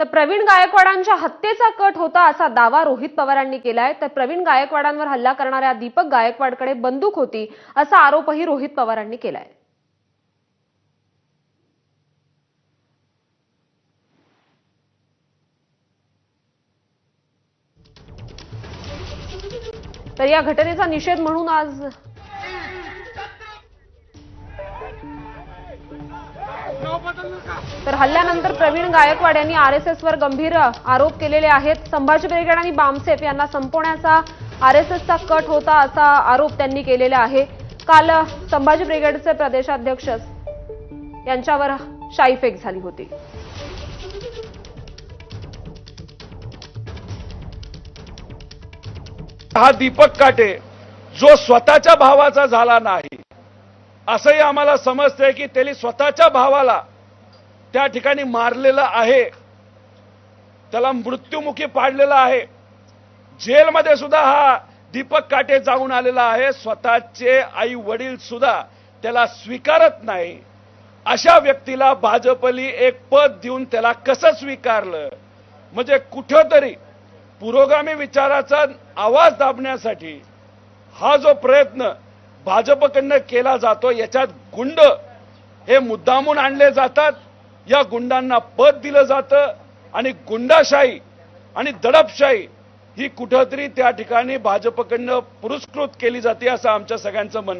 तर प्रवीण गायकवाडांच्या हत्येचा कट होता असा दावा रोहित पवारांनी केलाय. तर प्रवीण गायकवाडांवर हल्ला करणाऱ्या दीपक गायकवाडकडे बंदूक होती असा आरोपही रोहित पवारांनी केलाय. तर या घटनेचा निषेध म्हणून आज तर हल्ल्यानंतर प्रवीण गायकवाड यांनी आरएसएस वर गंभीर आरोप केलेले आहेत. संभाजी ब्रिगेड आणि बामसेफ यांना संपवण्याचा आरएसएसचा कट होता असा आरोप त्यांनी केलेला आहे. काल संभाजी ब्रिगेडचे प्रदेशाध्यक्ष यांच्यावर शाईफेक झाली होती. हा दीपक काटे जो स्वतःच्या भावाचा झाला नाही असंही आम्हाला समजतंय की त्यांनी स्वतःच्या भावाला त्या ठिकाणी मारलेलं आहे. त्याला मृत्युमुखी पाडलेलं आहे. जेलमध्ये सुद्धा हा दीपक काटे जाऊन आलेला आहे. स्वतःचे आई वडील सुद्धा त्याला स्वीकारत नाही. अशा व्यक्तीला भाजपली एक पद देऊन त्याला कसं स्वीकारलं? म्हणजे कुठंतरी पुरोगामी विचाराचा आवाज दाबण्यासाठी हा जो प्रयत्न भाजपकडनं केला जातो याच्यात गुंड हे मुद्दामून आणले जातात. या गुंडांना पद दिलं जातं आणि गुंडाशाही आणि दडपशाही ही कुठंतरी त्या ठिकाणी भाजपकडनं पुरस्कृत केली जाते असं आमच्या सगळ्यांचं म्हणणं